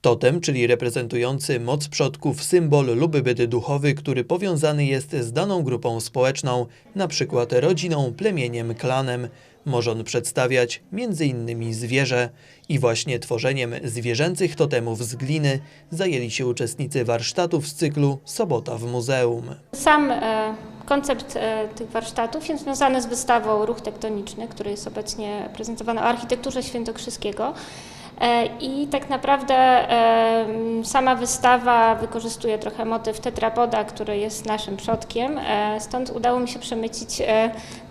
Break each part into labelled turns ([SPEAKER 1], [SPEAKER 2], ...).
[SPEAKER 1] Totem, czyli reprezentujący moc przodków, symbol lub byt duchowy, który powiązany jest z daną grupą społeczną, przykład rodziną, plemieniem, klanem. Może on przedstawiać m.in. zwierzę. I właśnie tworzeniem zwierzęcych totemów z gliny zajęli się uczestnicy warsztatów z cyklu Sobota w Muzeum.
[SPEAKER 2] Sam e, koncept e, tych warsztatów jest związany z wystawą Ruch Tektoniczny, który jest obecnie prezentowany o architekturze świętokrzyskiego. E, I tak naprawdę e, sama wystawa wykorzystuje trochę motyw tetrapoda, który jest naszym przodkiem. E, Stąd udało mi się przemycić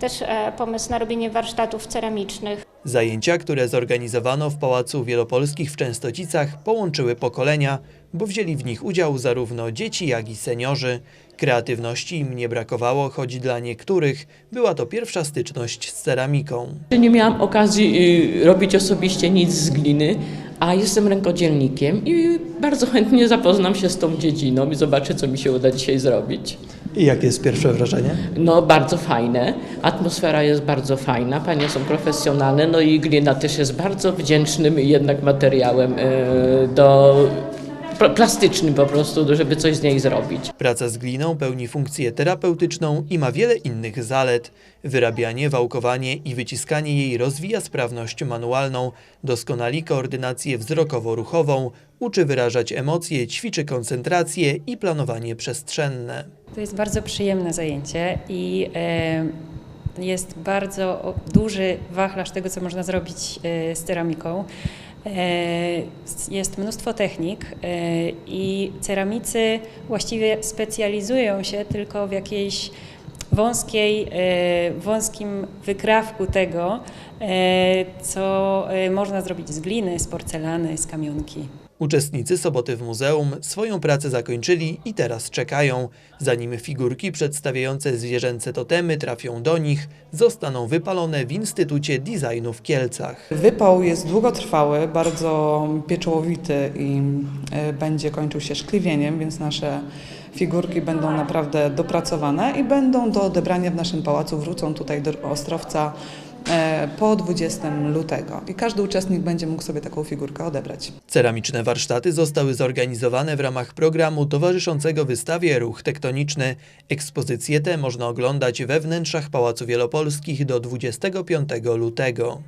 [SPEAKER 2] też pomysł na robienie warsztatów ceramicznych.
[SPEAKER 1] Zajęcia, które zorganizowano w Pałacu Wielopolskich w Częstocicach, połączyły pokolenia, bo wzięli w nich udział zarówno dzieci, jak i seniorzy. Kreatywności im nie brakowało, choć dla niektórych była to pierwsza styczność z ceramiką.
[SPEAKER 3] Nie miałam okazji y, robić osobiście nic z gliny, a jestem rękodzielnikiem i bardzo chętnie zapoznam się z tą dziedziną i zobaczę, co mi się uda dzisiaj zrobić.
[SPEAKER 1] I jakie jest pierwsze wrażenie?
[SPEAKER 3] No, bardzo fajne. Atmosfera jest bardzo fajna, panie są profesjonalne, no i glina też jest bardzo wdzięcznym jednak materiałem y, do pl- plastycznym po prostu, żeby coś z niej zrobić.
[SPEAKER 1] Praca z gliną pełni funkcję terapeutyczną i ma wiele innych zalet. Wyrabianie, wałkowanie i wyciskanie jej rozwija sprawność manualną, doskonali koordynację wzrokowo-ruchową, uczy wyrażać emocje, ćwiczy koncentrację i planowanie przestrzenne.
[SPEAKER 4] To jest bardzo przyjemne zajęcie i e, jest bardzo duży wachlarz tego, co można zrobić e, z ceramiką. E, Jest mnóstwo technik e, i ceramicy właściwie specjalizują się tylko w jakiejś wąskiej, wąskim wykrawku tego, co e, można zrobić z gliny, z porcelany, z kamionki.
[SPEAKER 1] Uczestnicy Soboty w Muzeum swoją pracę zakończyli i teraz czekają. Zanim figurki przedstawiające zwierzęce totemy trafią do nich, zostaną wypalone w Instytucie Designu w Kielcach.
[SPEAKER 5] Wypał jest długotrwały, bardzo pieczołowity i e, będzie kończył się szkliwieniem, więc nasze figurki będą naprawdę dopracowane i będą do odebrania w naszym pałacu. Wrócą tutaj do Ostrowca e, po 20 lutego i każdy uczestnik będzie mógł sobie taką figurkę odebrać.
[SPEAKER 1] Ceramiczne warsztaty zostały zorganizowane w ramach programu towarzyszącego wystawie Ruch Tektoniczny. Ekspozycje te można oglądać we wnętrzach Pałacu Wielopolskich do 25 lutego.